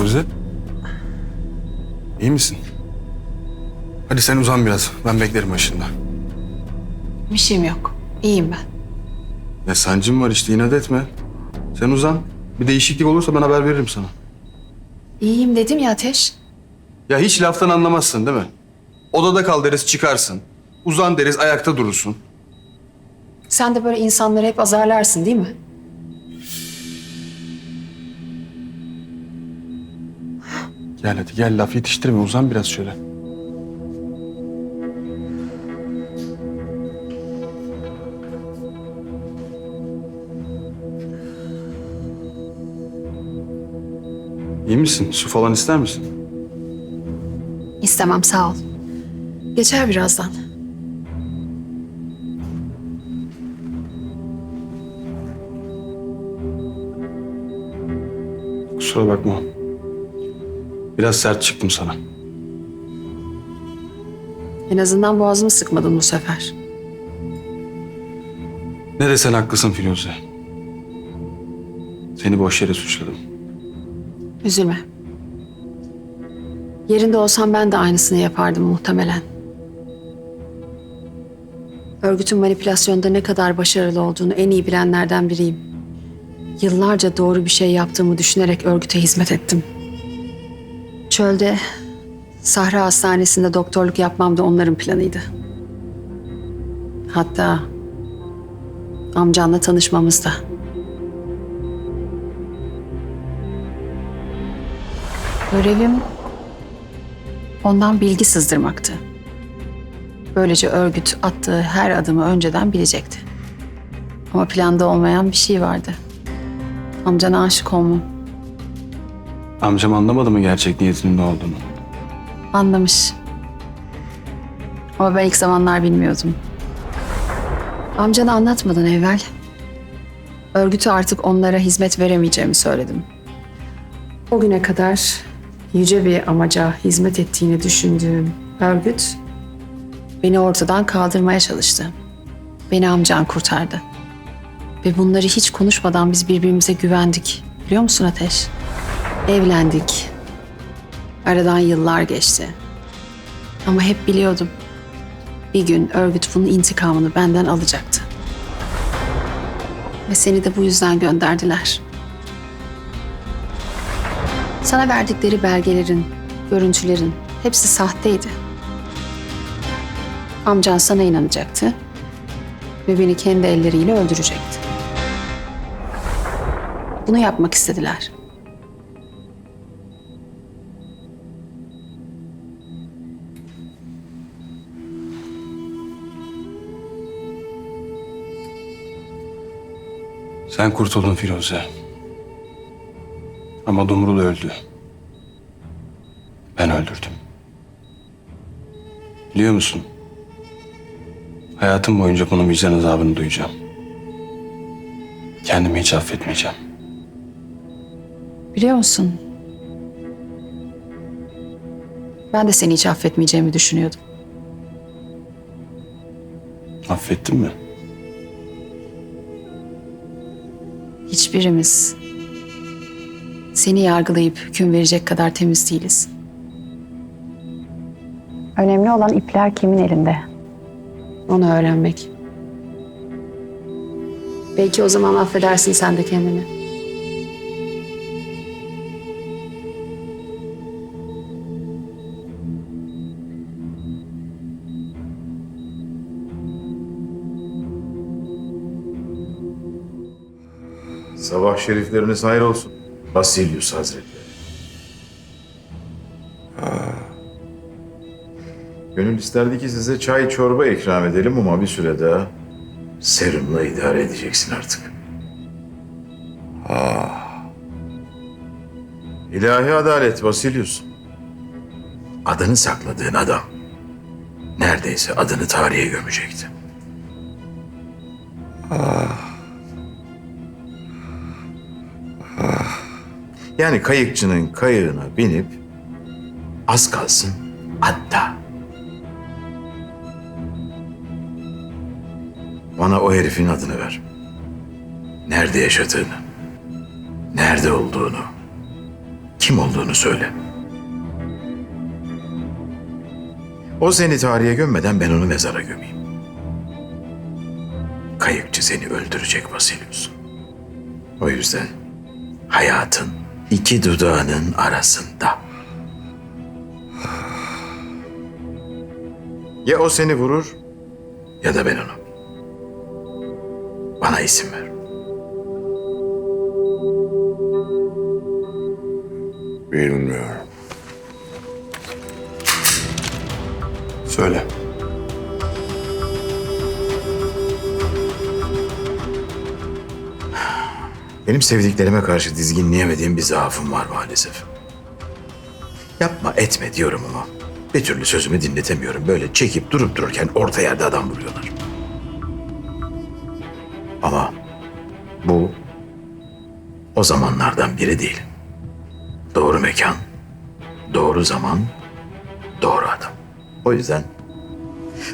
Gözde. İyi misin? Hadi sen uzan biraz. Ben beklerim başında. Bir şeyim yok. İyiyim ben. Ya sancım var işte inat etme. Sen uzan. Bir değişiklik olursa ben haber veririm sana. İyiyim dedim ya Ateş. Ya hiç laftan anlamazsın değil mi? Odada kal deriz çıkarsın. Uzan deriz ayakta durursun. Sen de böyle insanları hep azarlarsın değil mi? Gel hadi gel laf yetiştirme uzan biraz şöyle. İyi misin? Su falan ister misin? İstemem sağ ol. Geçer birazdan. Kusura bakma. Biraz sert çıktım sana. En azından boğazımı sıkmadın bu sefer. Ne desen haklısın Firuze. Seni boş yere suçladım. Üzülme. Yerinde olsam ben de aynısını yapardım muhtemelen. Örgütün manipülasyonda ne kadar başarılı olduğunu en iyi bilenlerden biriyim. Yıllarca doğru bir şey yaptığımı düşünerek örgüte hizmet ettim. Çölde, Sahra Hastanesi'nde doktorluk yapmam da onların planıydı. Hatta amcanla tanışmamız da. Görevim ondan bilgi sızdırmaktı. Böylece örgüt attığı her adımı önceden bilecekti. Ama planda olmayan bir şey vardı. Amcana aşık olmam. Amcam anlamadı mı gerçek niyetinin ne olduğunu? Anlamış. Ama ben ilk zamanlar bilmiyordum. Amcana anlatmadan evvel örgütü artık onlara hizmet veremeyeceğimi söyledim. O güne kadar yüce bir amaca hizmet ettiğini düşündüğüm örgüt beni ortadan kaldırmaya çalıştı. Beni amcan kurtardı. Ve bunları hiç konuşmadan biz birbirimize güvendik. Biliyor musun Ateş? Evlendik. Aradan yıllar geçti. Ama hep biliyordum. Bir gün örgüt bunun intikamını benden alacaktı. Ve seni de bu yüzden gönderdiler. Sana verdikleri belgelerin, görüntülerin hepsi sahteydi. Amcan sana inanacaktı ve beni kendi elleriyle öldürecekti. Bunu yapmak istediler. Sen kurtuldun Firuze. Ama Dumrul öldü. Ben öldürdüm. Biliyor musun? Hayatım boyunca bunun vicdan azabını duyacağım. Kendimi hiç affetmeyeceğim. Biliyor musun? Ben de seni hiç affetmeyeceğimi düşünüyordum. Affettin mi? Hiçbirimiz seni yargılayıp hüküm verecek kadar temiz değiliz. Önemli olan ipler kimin elinde? Onu öğrenmek. Belki o zaman affedersin sen de kendini. Sabah şerifleriniz hayır olsun. Basilius Hazretleri. Gönül isterdi ki size çay çorba ikram edelim ama bir süre daha serumla idare edeceksin artık. Ah. İlahi adalet Basilius. Adını sakladığın adam neredeyse adını tarihe gömecekti. Yani kayıkçının kayığına binip az kalsın hatta. Bana o herifin adını ver. Nerede yaşadığını, nerede olduğunu, Kim olduğunu söyle. O seni tarihe gömmeden ben onu mezara gömeyim. Kayıkçı seni öldürecek Vasilius. O yüzden hayatın iki dudağının arasında. Ya o seni vurur ya da ben onu. Bana isim ver. Bilmiyorum. Söyle. Benim sevdiklerime karşı dizginleyemediğim bir zaafım var maalesef. Yapma etme diyorum ama bir türlü sözümü dinletemiyorum. Böyle çekip durup dururken orta yerde adam vuruyorlar. Ama bu o zamanlardan biri değil. Doğru mekan, doğru zaman, doğru adam. O yüzden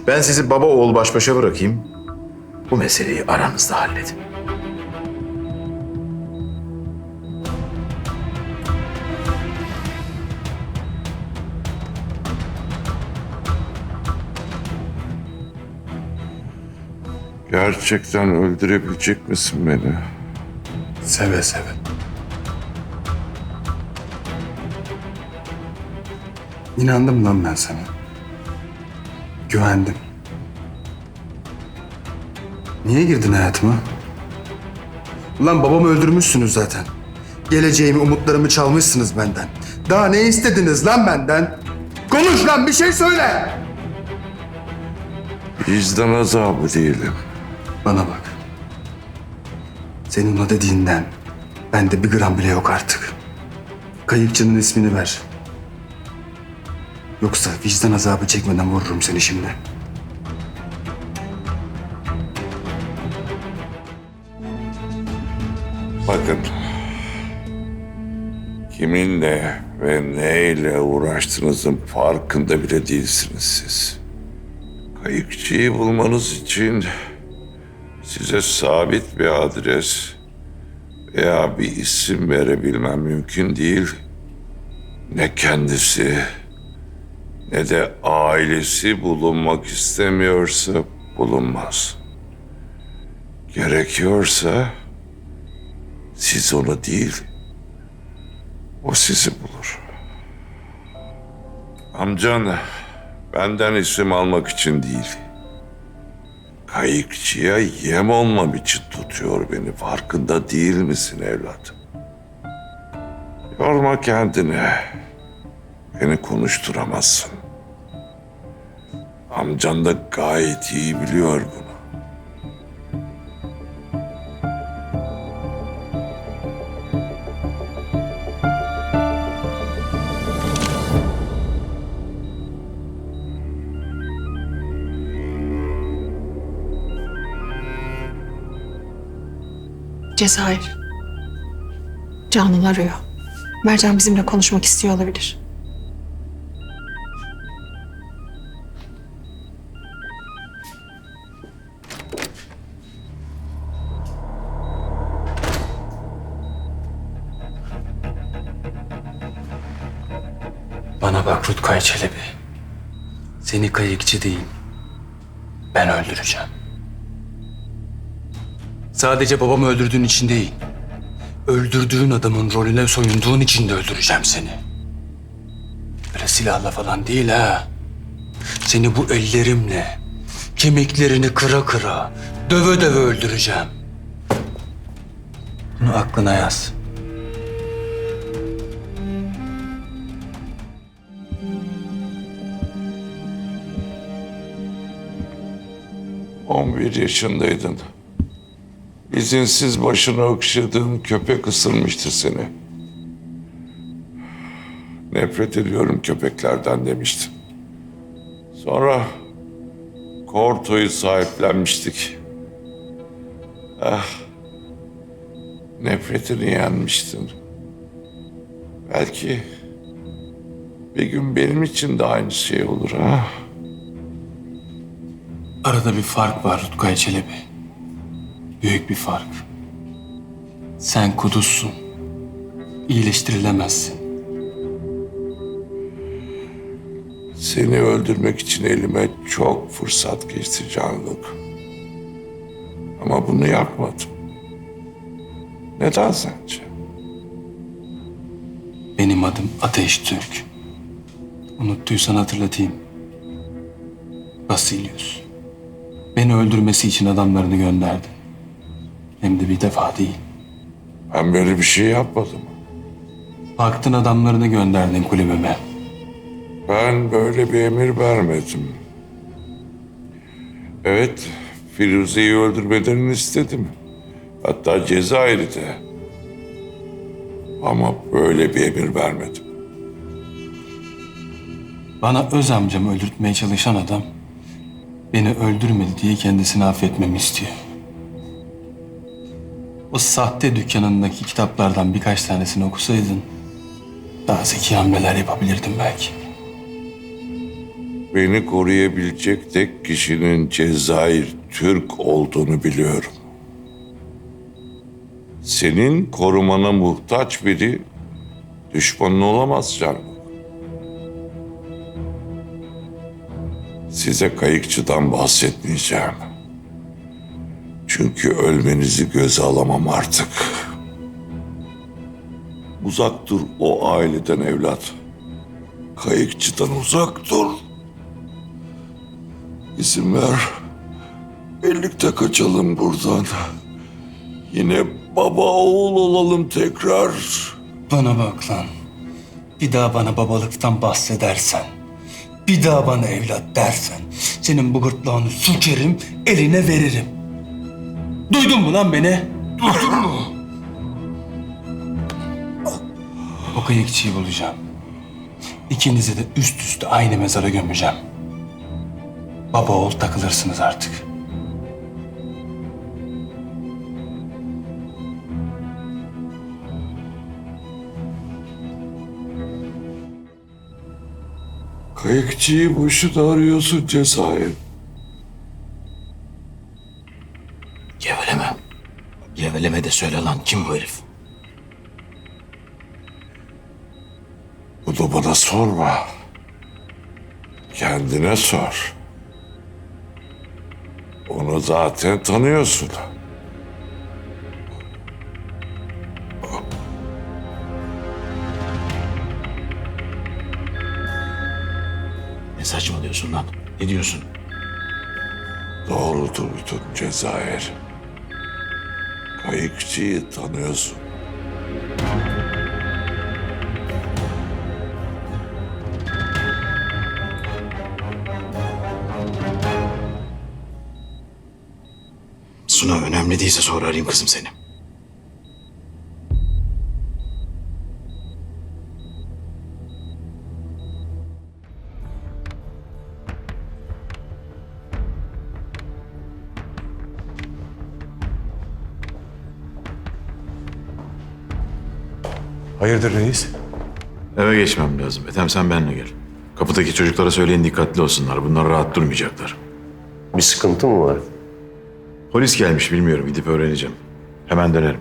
ben sizi baba oğul baş başa bırakayım. Bu meseleyi aranızda halledin. Gerçekten öldürebilecek misin beni? Seve seve. İnandım lan ben sana. Güvendim. Niye girdin hayatıma? Ulan babamı öldürmüşsünüz zaten. Geleceğimi, umutlarımı çalmışsınız benden. Daha ne istediniz lan benden? Konuş lan bir şey söyle! Vicdan azabı değilim. Bana bak. Senin o dediğinden bende bir gram bile yok artık. Kayıkçının ismini ver. Yoksa vicdan azabı çekmeden vururum seni şimdi. Bakın. Kiminle ve neyle uğraştığınızın farkında bile değilsiniz siz. Kayıkçıyı bulmanız için size sabit bir adres veya bir isim verebilmem mümkün değil. Ne kendisi ne de ailesi bulunmak istemiyorsa bulunmaz. Gerekiyorsa siz onu değil, o sizi bulur. Amcan benden isim almak için değil, kayıkçıya yem olmam için tutuyor beni. Farkında değil misin evladım? Yorma kendini. Beni konuşturamazsın. Amcan da gayet iyi biliyor bunu. Cezayir. Canan arıyor. Mercan bizimle konuşmak istiyor olabilir. Bana bak Rutkay Çelebi. Seni kayıkçı değil, ben öldüreceğim. Sadece babamı öldürdüğün için değil, öldürdüğün adamın rolüne soyunduğun için de öldüreceğim seni. Böyle silahla falan değil ha. Seni bu ellerimle, kemiklerini kıra kıra, döve döve öldüreceğim. Bunu aklına yaz. On bir yaşındaydın. İzinsiz başını okşadığım köpek ısırmıştı seni. Nefret ediyorum köpeklerden demiştin. Sonra Korto'yu sahiplenmiştik. Ah, nefretini yenmiştin. Belki bir gün benim için de aynı şey olur ha. Arada bir fark var Rutkay Çelebi büyük bir fark. Sen kudussun. İyileştirilemezsin. Seni öldürmek için elime çok fırsat geçti canlık. Ama bunu yapmadım. Neden sence? Benim adım Ateş Türk. Unuttuysan hatırlatayım. Basilius. Beni öldürmesi için adamlarını gönderdi. Hem de bir defa değil. Ben böyle bir şey yapmadım. Baktın adamlarını gönderdin kulübüme. Ben böyle bir emir vermedim. Evet, Firuze'yi öldürmelerini istedim. Hatta Cezayir'de. Ama böyle bir emir vermedim. Bana öz amcamı öldürtmeye çalışan adam beni öldürmedi diye kendisini affetmemi istiyor. O sahte dükkanındaki kitaplardan birkaç tanesini okusaydın daha zeki hamleler yapabilirdim belki. Beni koruyabilecek tek kişinin Cezayir Türk olduğunu biliyorum. Senin korumana muhtaç biri düşmanın olamaz canım. Size kayıkçıdan bahsetmeyeceğim. Çünkü ölmenizi göze alamam artık. Uzak dur o aileden evlat. Kayıkçıdan uzak dur. İzin ver. Birlikte kaçalım buradan. Yine baba oğul olalım tekrar. Bana bak lan. Bir daha bana babalıktan bahsedersen, bir daha bana evlat dersen, senin bu gırtlağını sükerim, eline veririm. Duydun mu lan beni? Duydun mu? O kayıkçıyı bulacağım. İkinizi de üst üste aynı mezara gömeceğim. Baba oğul takılırsınız artık. Kayıkçıyı boşuna arıyorsun Cezayir. Söyle lan kim bu herif? Bunu bana sorma. Kendine sor. Onu zaten tanıyorsun. Ne saçmalıyorsun lan? Ne diyorsun? Doğru duydun Cezayir. Kayıkçıyı tanıyorsun. Suna önemli değilse sonra arayayım kızım seni. Hayırdır reis? Eve geçmem lazım. Ethem sen benimle gel. Kapıdaki çocuklara söyleyin dikkatli olsunlar. Bunlar rahat durmayacaklar. Bir sıkıntı mı var? Polis gelmiş bilmiyorum gidip öğreneceğim. Hemen dönerim.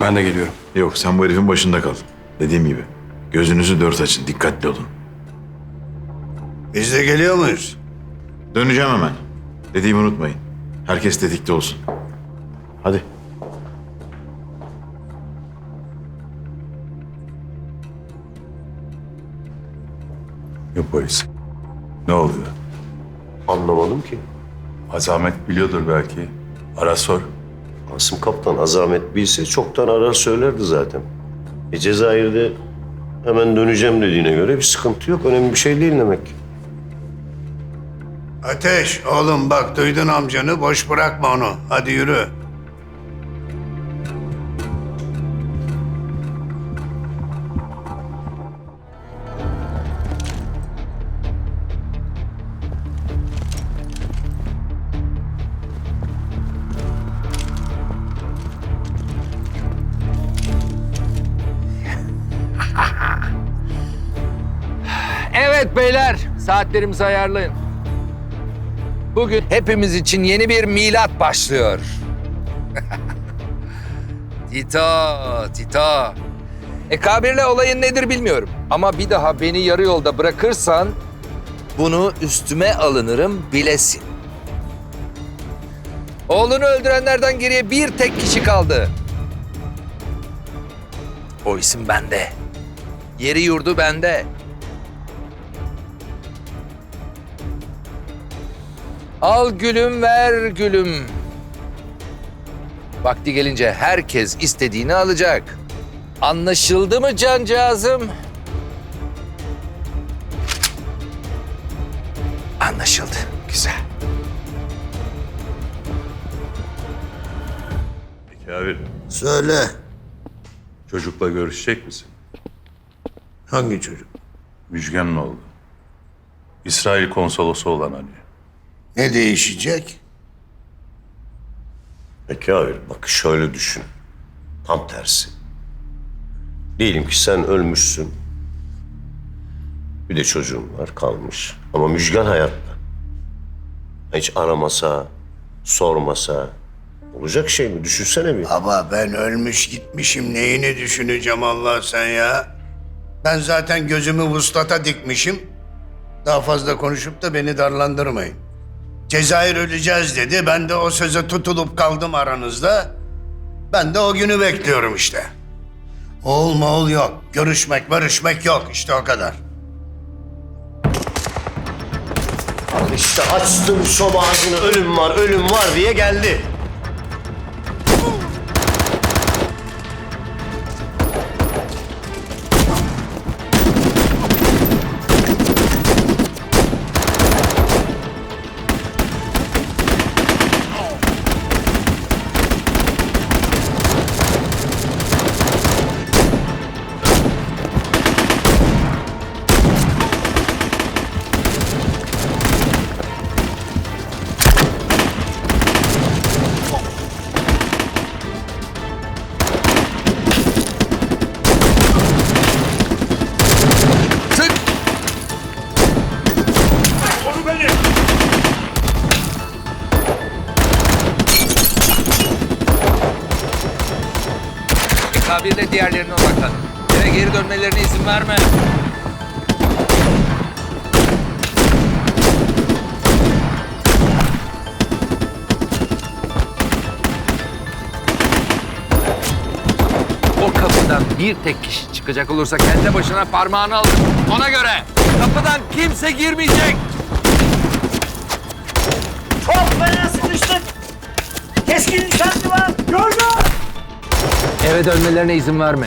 Ben de geliyorum. Yok sen bu herifin başında kal. Dediğim gibi. Gözünüzü dört açın. Dikkatli olun. Biz de geliyor muyuz? Döneceğim hemen. Dediğimi unutmayın. Herkes tetikte olsun. Hadi. Yok polis. Ne oluyor? Anlamadım ki. Azamet biliyordur belki. Ara sor. Asım Kaptan azamet bilse çoktan arar söylerdi zaten. E Cezayir'de hemen döneceğim dediğine göre bir sıkıntı yok. Önemli bir şey değil demek ki. Ateş, oğlum bak duydun amcanı, boş bırakma onu. Hadi yürü. Saatlerimizi ayarlayın. Bugün hepimiz için yeni bir milat başlıyor. Tito, Tito. E Kabir'le olayın nedir bilmiyorum. Ama bir daha beni yarı yolda bırakırsan Bunu üstüme alınırım bilesin. Oğlunu öldürenlerden geriye bir tek kişi kaldı. O isim bende. Yeri yurdu bende. Al gülüm ver gülüm. Vakti gelince herkes istediğini alacak. Anlaşıldı mı cancağızım? Anlaşıldı. Güzel. Peki abi Söyle. çocukla görüşecek misin? Hangi çocuk? Müjgan'ın oğlu. İsrail konsolosu olan hani. Ne değişecek? Peki abi bak şöyle düşün. Tam tersi. Diyelim ki sen ölmüşsün. Bir de çocuğun var kalmış. Ama Müjgan hayatta. Hiç aramasa, sormasa olacak şey mi? Düşünsene bir. Baba ben ölmüş gitmişim neyini düşüneceğim Allah sen ya. Ben zaten gözümü vuslata dikmişim. Daha fazla konuşup da beni darlandırmayın. Cezayir öleceğiz dedi. Ben de o söze tutulup kaldım aranızda. Ben de o günü bekliyorum işte. Oğul moğul yok. Görüşmek, barışmak yok. İşte o kadar. İşte açtım şom ağzını ölüm var, ölüm var diye geldi. Kabirle diğerlerine odaklan. Eve geri dönmelerine izin verme. O kapıdan bir tek kişi çıkacak olursa kendi başına parmağını alır. Ona göre kapıdan kimse girmeyecek. Çok fena sıkıştık. Keskin nişancı var. Gördüm. Eve dönmelerine izin verme.